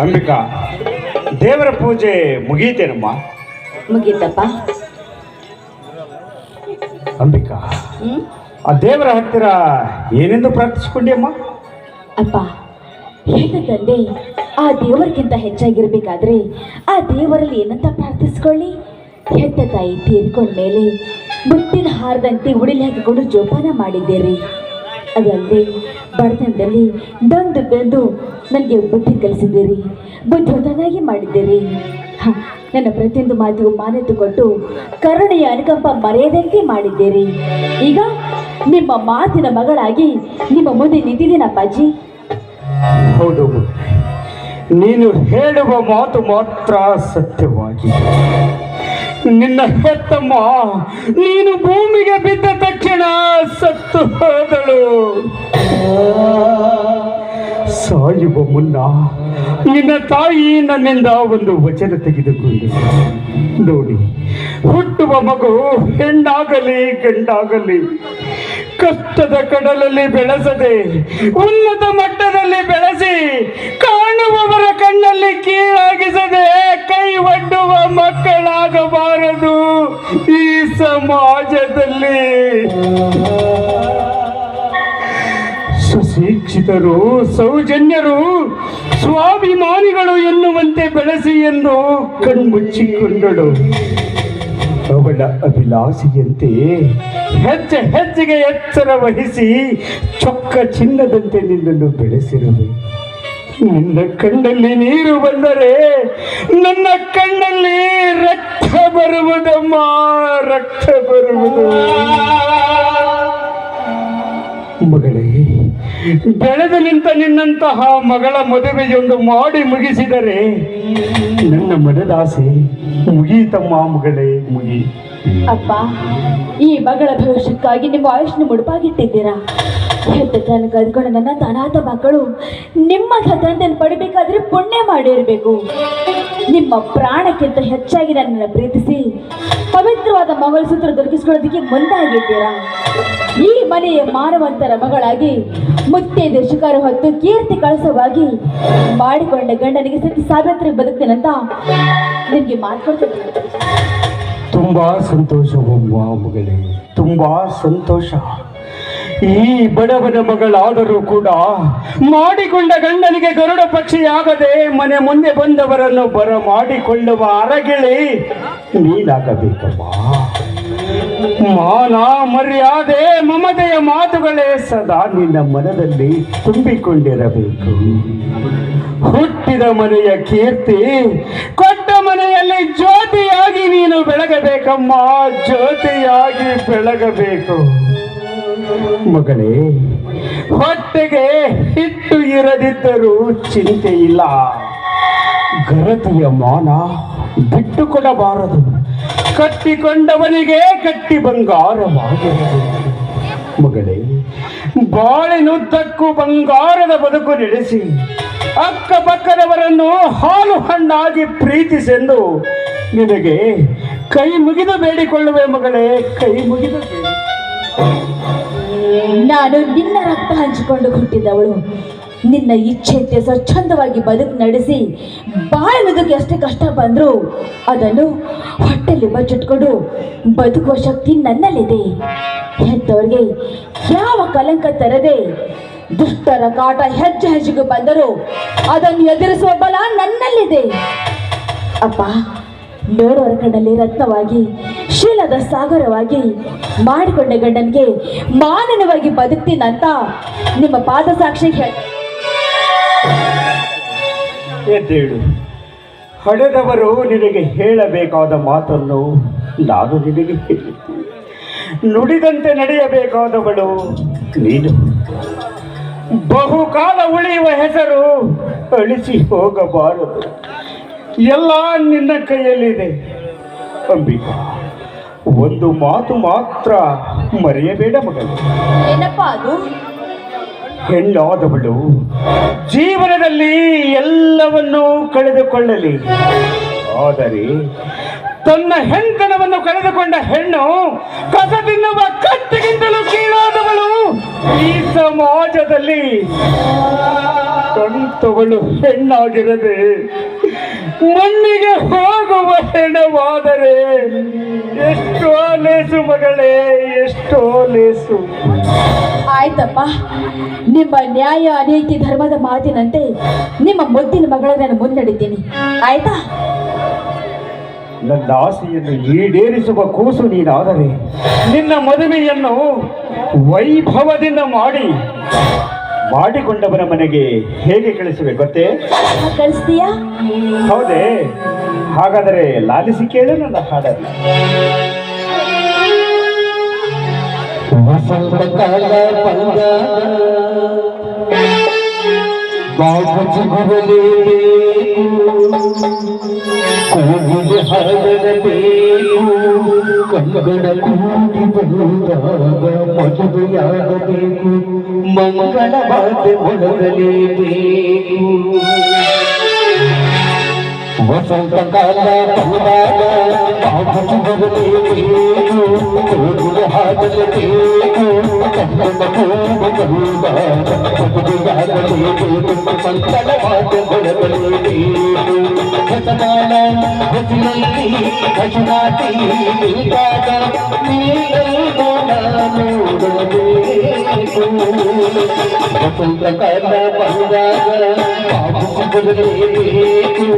ಅಂಬಿಕಾ ದೇವರ ಪೂಜೆ ಮುಗೀತೇನಮ್ಮ ಮುಗೀತಪ್ಪ. ಅಂಬಿಕಾ ಆ ದೇವರ ಹತ್ತಿರ ಏನೆಂದು ಪ್ರಾರ್ಥಿಸಿಕೊಂಡಿ ಅಮ್ಮ ಅಪ್ಪ ಹೇಗೆ ತಂದೆ ಆ ದೇವರಿಗಿಂತ ಹೆಚ್ಚಾಗಿರ್ಬೇಕಾದ್ರೆ ಆ ದೇವರಲ್ಲಿ ಏನಂತ ಪ್ರಾರ್ಥಿಸ್ಕೊಳ್ಳಿ? ಹೆತ್ತ ತಾಯಿ ತೀರ್ಕೊಂಡ್ಮೇಲೆ ಮುತ್ತಿನ ಹಾರದಂತೆ ಉಡಿಲಿ ಹಾಕಿಕೊಂಡು ಜೋಪಾನ ಮಾಡಿದ್ದೇರಿ. ಅದಲ್ಲದೆ ಬಡತನದಲ್ಲಿ ಬಂದು ಬೆಂದು ನನಗೆ ಬುದ್ಧಿ ಕಲಿಸಿದ್ದೀರಿ. ಬುದ್ಧಿವಂತನಾಗಿ ಮಾಡಿದ್ದೀರಿ. ಹಾಂ, ನನ್ನ ಪ್ರತಿಯೊಂದು ಮಾತಿಗೂ ಮಾನ್ಯತೆ ಕೊಟ್ಟು ಕರುಣೆಯ ಅನುಕಂಪ ಮರೆಯದಂತೆ ಮಾಡಿದ್ದೀರಿ. ಈಗ ನಿಮ್ಮ ಮಾತಿನ ಮಗಳಾಗಿ ನಿಮ್ಮ ಮುಂದೆ ನಿಂತಿದ್ದೀನಪ್ಪಾಜಿ ಹೌದು ನೀನು ಹೇಳುವ ಮಾತು ಮಾತ್ರ ಸತ್ಯವಾಗಿ ನಿನ್ನ ಹೆತ್ತಮ್ಮ, ನೀನು ಭೂಮಿಗೆ ಬಿದ್ದ ತಕ್ಷಣ ಸತ್ತು ಹೋದಳು. ಸಾಯುವ ಮುನ್ನ ನಿನ್ನ ತಾಯಿ ನನ್ನಿಂದ ಒಂದು ವಚನ ತೆಗೆದುಕೊಂಡು ನೋಡಿ, ಹುಟ್ಟುವ ಮಗು ಹೆಣ್ಣಾಗಲಿ ಗಂಡಾಗಲಿ, ಕಷ್ಟದ ಕಡಲಲ್ಲಿ ಬೆಳೆಸದೆ, ಉನ್ನತ ಮಟ್ಟದಲ್ಲಿ ಬೆಳೆಸಿ, ಕಾಣುವವರ ಕಣ್ಣಲ್ಲಿ ಕೀಳಾಗಿಸದೆ ಮಕ್ಕಳಾಗಬಾರದು ಈ ಸಮಾಜದಲ್ಲಿ. ಸುಶಿಕ್ಷಿತರು, ಸೌಜನ್ಯರು, ಸ್ವಾಭಿಮಾನಿಗಳು ಎನ್ನುವಂತೆ ಬೆಳೆಸಿ ಎಂದು ಕಣ್ಮುಚ್ಚಿಕೊಂಡಳು. ಅವಳ ಅಭಿಲಾಷೆಯಂತೆ ಹೆಜ್ಜೆ ಹೆಜ್ಜೆಗೆ ಎಚ್ಚರ ವಹಿಸಿ ಚೊಕ್ಕ ಚಿನ್ನದಂತೆ ನಿನ್ನನ್ನು ಬೆಳೆಸಿರುವೆ. ನಿನ್ನ ಕಣ್ಣಲ್ಲಿ ನೀರು ಬಂದರೆ ನನ್ನ ಕಣ್ಣಲ್ಲಿ ರಕ್ತ ಬರುವುದಮ್ಮ, ರಕ್ತ ಬರುವುದು. ಮಗಳೇ, ಬೆಳೆದು ನಿಂತ ನಿನ್ನಂತಹ ಮಗಳ ಮದುವೆಯೊಂದು ಮಾಡಿ ಮುಗಿಸಿದರೆ ನನ್ನ ಮನದಾಸೆ ಮುಗೀತಮ್ಮ ಮಗಳೇ, ಮುಗಿ. ಅಪ್ಪ, ಈ ಮಗಳ ಭವಿಷ್ಯಕ್ಕಾಗಿ ನಿಮ್ಮ ಆಯುಷ್ನ ಮುಡುಪಾಗಿಟ್ಟಿದ್ದೀರಾ? ಹೆತ್ತ ತಾನು ಕದ್ಕೊಂಡು ನನ್ನ ಅನಾಥ ಮಕ್ಕಳು, ನಿಮ್ಮ ತಂದೆಯನ್ನು ಪಡಿಬೇಕಾದ್ರೆ ಪುಣ್ಯ ಮಾಡಿರಬೇಕು. ನಿಮ್ಮ ಪ್ರಾಣಕ್ಕಿಂತ ಹೆಚ್ಚಾಗಿ ನನ್ನನ್ನು ಪ್ರೀತಿಸಿ, ಪವಿತ್ರವಾದ ಮಗಳ ಸೂತ್ರ ದೊರಕಿಸ್ಕೊಳ್ಳೋದಕ್ಕೆ ಮುಂದಾಗಿದ್ದೀರಾ? ಈ ಮನೆಯ ಮಾನವಂತರ ಮಗಳಾಗಿ, ಮುತ್ತೈದೆ ಶಿಕಾರ ಹೊತ್ತು ಕೀರ್ತಿ ಕಳಸವಾಗಿ ಮಾಡಿಕೊಂಡ ಗಂಡನಿಗೆ ಸತಿ ಸಾವಿತ್ರಿ ಬದುಕ್ತೇನಂತ ನಿಮಗೆ ಮಾತಾಡ್ತೀನಿ ತುಂಬಾ ಸಂತೋಷ ಮಗಳೇ, ತುಂಬಾ ಸಂತೋಷ. ಈ ಬಡವನ ಮಗಳಾದರೂ ಕೂಡ ಮಾಡಿಕೊಂಡ ಗಂಡನಿಗೆ ಗರುಡ ಪಕ್ಷಿಯಾಗದೆ ಮನೆ ಮುಂದೆ ಬಂದವರನ್ನು ಬರ ಮಾಡಿಕೊಳ್ಳುವ ಅರಗಿಳಿ ನೀನಾಗಬೇಕಮ್ಮ ಮಾನ ಮರ್ಯಾದೆ ಮಮತೆಯ ಮಾತುಗಳೇ ಸದಾ ನಿನ್ನ ಮನದಲ್ಲಿ ತುಂಬಿಕೊಂಡಿರಬೇಕು. ಹುಟ್ಟಿದ ಮನೆಯ ಕೀರ್ತಿ ಕೊಟ್ಟ ಮನೆಯಲ್ಲಿ ಜ್ಯೋತಿಯಾಗಿ ನೀನು ಬೆಳಗಬೇಕಮ್ಮ, ಜ್ಯೋತಿಯಾಗಿ ಬೆಳಗಬೇಕು. ಮಗಳೇ ಹೊಟ್ಟೆಗೆ ಹಿಟ್ಟು ಇರದಿದ್ದರೂ ಚಿಂತೆ ಇಲ್ಲ. ಗರತಿಯ ಮಾನ ಬಿಟ್ಟು ಕೊಡಬಾರದು. ಕಟ್ಟಿಕೊಂಡವನಿಗೆ ಕಟ್ಟಿ ಬಂಗಾರವಾಗಬೇಕು ಮಗಳೇ, ಬಾಳಿನುದ್ದಕ್ಕೂ ಬಂಗಾರದ ಬದುಕು ನಡೆಸಿ, ಅಕ್ಕಪಕ್ಕದವರನ್ನು ಹಾಲು ಹಣ್ಣಾಗಿ ಪ್ರೀತಿಸೆಂದು ನಿನಗೆ ಕೈ ಮುಗಿದು ಬೇಡಿಕೊಳ್ಳುವೆ ಮಗಳೇ, ಕೈ ಮುಗಿದು ಬೇಡಿ. ನಾನು ನಿನ್ನ ರಕ್ತ ಹಂಚಿಕೊಂಡು ಹುಟ್ಟಿದವಳು. ನಿನ್ನ ಇಚ್ಛೆಯಂತೆ ಸ್ವಚ್ಛಂದವಾಗಿ ಬದುಕು ನಡೆಸಿ ಬಾಳುವುದಕ್ಕೆ ಎಷ್ಟೇ ಕಷ್ಟ ಬಂದ್ರು. ಅದನ್ನು ಹೊಟ್ಟೆಲಿ ಬಚ್ಚಿಟ್ಕೊಂಡು ಬದುಕುವ ಶಕ್ತಿ ನನ್ನಲ್ಲಿದೆ. ಹೆತ್ತವ್ರಿಗೆ ಯಾವ ಕಲಂಕ ತರದೆ ದುಷ್ಟರ ಕಾಟ ಹೆಜ್ಜೆ ಹೆಜ್ಜೆಗೆ ಬಂದರೂ ಅದನ್ನು ಎದುರಿಸುವ ಬಲ ನನ್ನಲ್ಲಿದೆ. ಅಪ್ಪ ನೋಡೋರ ಕಣ್ಣಲ್ಲಿ ರತ್ನವಾಗಿ ಶೀಲದ ಸಾಗರವಾಗಿ ಮಾಡಿಕೊಂಡ ಗಂಡನಿಗೆ ಮಾನನವಾಗಿ ಬದುಕ್ತೀನಂತ ನಿಮ್ಮ ಪಾದ ಸಾಕ್ಷಿ ಹೇಳು ಹಡೆದವರು ನಿನಗೆ ಹೇಳಬೇಕಾದ ಮಾತನ್ನು ನಾನು ನಿನಗೆ ನುಡಿದಂತೆ ನಡೆಯಬೇಕಾದವಳು ನೀನು. ಬಹುಕಾಲ ಉಳಿಯುವ ಹೆಸರು ಅಳಿಸಿ ಹೋಗಬಾರದು. ಎಲ್ಲ ನಿನ್ನ ಕೈಯಲ್ಲಿದೆ. ಅಂಬಿಕಾ ಒಂದು ಮಾತು ಮಾತ್ರ ಮರೆಯಬೇಡ ಮಗಳು. ಹೆಣ್ಣಾದವಳು ಜೀವನದಲ್ಲಿ ಎಲ್ಲವನ್ನೂ ಕಳೆದುಕೊಳ್ಳಲಿ. ಆದರೆ ತನ್ನ ಹೆಣ್ತನವನ್ನು ಕಳೆದುಕೊಂಡ ಹೆಣ್ಣು ಕಸ ತಿನ್ನುವ ಕತ್ತಿಗಿಂತಲೂ ಕೀಳಾದವಳು ಈ ಸಮಾಜದಲ್ಲಿ. ಕಣ್ತವಳು ಹೆಣ್ಣಾಗಿರದೆ ಮಣ್ಣಿಗೆ ಹೋಗುವ ಹೆಣವಾದರೆ ಎಷ್ಟೋ ಲೇಸು ಮಗಳೇ ಎಷ್ಟೋ ಲೇಸು ಆಯ್ತಪ್ಪ. ನಿಮ್ಮ ನ್ಯಾಯ ಅನೀತಿ ಧರ್ಮದ ಮಾತಿನಂತೆ ನಿಮ್ಮ ಮುದ್ದಿನ ಮಗಳ ನಾನು ಮುನ್ನಡಿದ್ದೀನಿ ಆಯ್ತಾ? ನನ್ನ ಆಸೆಯನ್ನು ಈಡೇರಿಸುವ ಕೂಸು ನೀನಾದರೆ ನಿನ್ನ ಮದುವೆಯನ್ನು ವೈಭವದಿಂದ ಮಾಡಿ ಮಾಡಿಕೊಂಡವರ ಮನೆಗೆ ಹೇಗೆ ಕಳಿಸಬೇಕು ಗೊತ್ತೇ? ಕಳಿಸ್ತೀಯಾ? ಹೌದೇ. ಹಾಗಾದರೆ ಲಾಲಿಸಿ ಕೇಳು ನನ್ನ ಹಾಡಲ್ಲ ವಸಂತ ಕಾಲ ಬಂದ ಬಾಬುಜಿ ಬರಲೇಬೇಕು ಕೋಗಿಲೆ ಹಾಡಲೇಬೇಕು ಕಂಗಡ ಕೂಡಿ ಬಂದಾಗ ಮದುವೆಯಾಗಬೇಕು ಮಂಗಳ ಬಾಧೆ ಮೊಳಗಲೇಬೇಕು వసంతకాల పౌరాలు బాబు బదులేకు కోరుల హాజలు తేకు కన్నడ కోరు గరుడా పగుడు గాడలేకు సంతల మాట గొడవలేకు వసనాల వసినల్లి కషునాటి నీకాక నీలో వసంతకాల పౌరాలు బాబు బదులేకు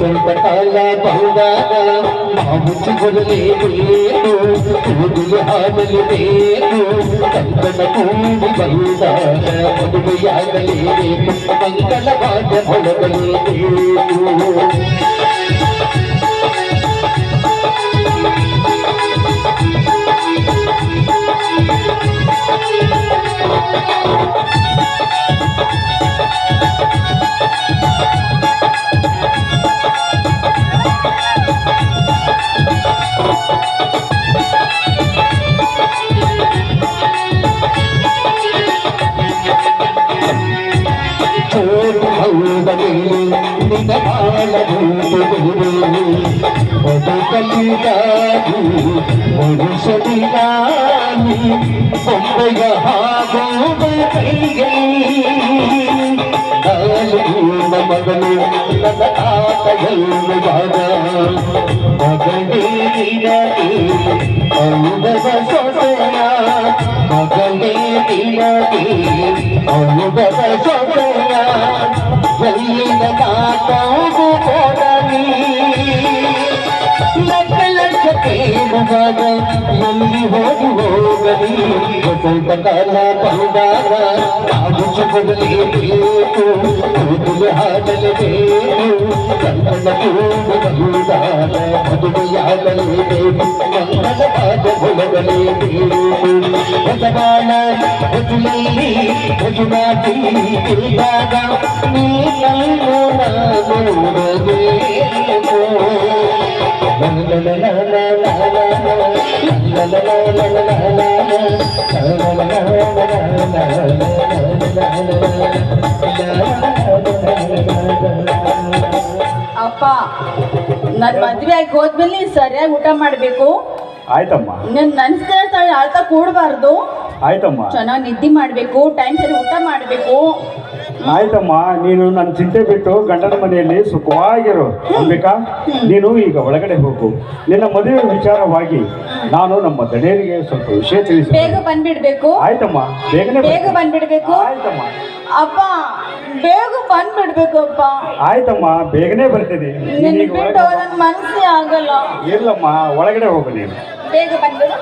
సంతకాల బంగారా మా బుద్ధి కొరలే నేను కూతురు హామలి నేను కంకణ కూడి బంగారా మధుమయాగలే నేను మంగళ బాధ పొడగలే నేను ಮಗನು ನನ್ನ ಆತ ಎನ್ನುವಾಗ ಮಗನೇ ನಿನಗೆ ಅಂದದ ಸೊಸೆಯ ಮಗನೇ ನಿನಗೆ ಅಂದದ ಸೊಸೆಯ వెళ్ళిన కాకపోదని ಕೊಡಲಿ ಲಕ್ಷ ಲಕ್ಷ ಕೇಳುವಾಗ ಎಲ್ಲಿ ಹೋಗಿ ಹೋಗಲಿ ವಸಂತ ಕಾಲ ಬಂದಾಗ ಕಾಗುಚು ಕೊಡಲೇಬೇಕು ಕೂದಲು ಹಾಡಲೇಬೇಕು ಕನ್ನಡ ಕೂಗು ಬಂದಾಗ ಮದುವೆಯಾಗಲೇಬೇಕು ಮಂಗಲ ಪಾದ ಹೊಳಗಲೇಬೇಕು ಹೊಸಗಾಲ ಹೊಸಲಲ್ಲಿ ಹೊಸನಾಟಿ ಇದ್ದಾಗ ನೀನನ್ನು ನಾನು ನೋಡಬೇಕು ಅಪ್ಪ ನನ್ನ ಮದ್ವೆ ಆಗಿ ಹೋದ್ಮೇಲೆ ನೀನ್ ಸರಿಯಾಗಿ ಊಟ ಮಾಡಬೇಕು. ಆಯ್ತಮ್ಮ. ನೀನ್ ನನ್ ಆಳ್ತಾ ಕೂಡಬಾರ್ದು. ಆಯ್ತಮ್ಮ. ಚೆನ್ನಾಗಿ ನಿದ್ದೆ ಮಾಡಬೇಕು ಟೈಮ್ ಸರಿ ಊಟ ಮಾಡಬೇಕು. ಆಯ್ತಮ್ಮ ನೀನು ನನ್ನ ಚಿಂತೆ ಬಿಟ್ಟು ಗಂಡನ ಮನೆಯಲ್ಲಿ ಸುಖವಾಗಿರು. ಅಂಬಿಕಾ ನೀನು ಈಗ ಒಳಗಡೆ ಹೋಗು. ನಿನ್ನ ಮದುವೆ ವಿಚಾರವಾಗಿ ನಾನು ನಮ್ಮ ದಡೇರಿಗೆ ಸ್ವಲ್ಪ ವಿಷಯ ತಿಳಿಸಿ ಬೇಗ ಬಂದ್ಬಿಡ್ಬೇಕು. ಆಯ್ತಮ್ಮ ಬೇಗನೆ ಬೇಗ. ಬಂದ್ಬಿಡ್ಬೇಕು. ಆಯ್ತಮ್ಮ. ಅಪ್ಪ ಬೇಗ ಬಂದ್ಬಿಡ್ಬೇಕು ಅಪ್ಪ. ಆಯ್ತಮ್ಮ ಬೇಗನೆ ಬರ್ತೀನಿ. ನೀನೀಗ ಬಿಟ್ಟು ಮನಸ್ಸೇ ಆಗಲ್ಲ. ಇರ್ಲಮ್ಮ ಒಳಗಡೆ ಹೋಗು ನೀನು. ಬೇಗ ಬಂದ್ಬಿಡು.